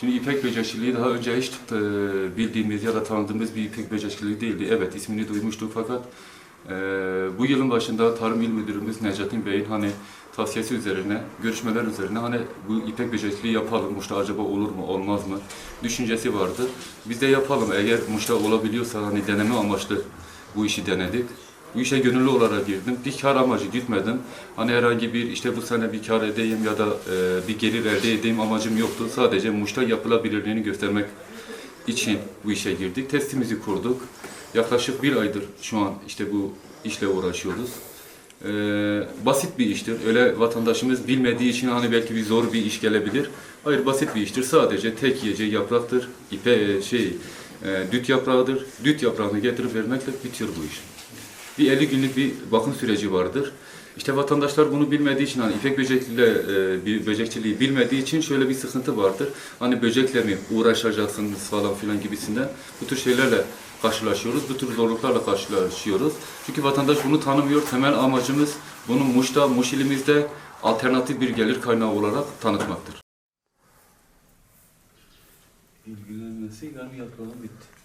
Şimdi ipek böcekçiliği daha önce hiç e, bildiğimiz ya da tanıdığımız bir ipek böcekçiliği değildi. Evet ismini duymuştuk fakat e, bu yılın başında Tarım İl Müdürümüz Necatin Bey'in hani tavsiyesi üzerine, görüşmeler üzerine hani bu ipek böcekçiliği yapalım, Muş'ta acaba olur mu, olmaz mı düşüncesi vardı. Biz de yapalım, eğer Muş'ta olabiliyorsa hani deneme amaçlı bu işi denedik. Bu işe gönüllü olarak girdim. Bir kar amacı gitmedim. Hani herhangi bir işte bu sene bir kar edeyim ya da e, bir gelir elde edeyim amacım yoktu. Sadece Muş'ta yapılabilirliğini göstermek için bu işe girdik. Testimizi kurduk. Yaklaşık bir aydır şu an işte bu işle uğraşıyoruz. Ee, basit bir iştir. Öyle vatandaşımız bilmediği için hani belki bir zor bir iş gelebilir. Hayır basit bir iştir. Sadece tek yiyeceği yapraktır. İpe e, şey e, düt yaprağıdır. Düt yaprağını getirip vermekle bitiyor bu iş. Bir 50 günlük bir bakım süreci vardır. İşte vatandaşlar bunu bilmediği için hani ipek böcekliğiyle e, bir böcekçiliği bilmediği için şöyle bir sıkıntı vardır. Hani böcekle mi uğraşacaksınız falan filan gibisinden bu tür şeylerle karşılaşıyoruz. Bu tür zorluklarla karşılaşıyoruz. Çünkü vatandaş bunu tanımıyor. Temel amacımız bunu Muş'ta, Muş ilimizde alternatif bir gelir kaynağı olarak tanıtmaktır. İlgilenmesi yani yaprağım bitti.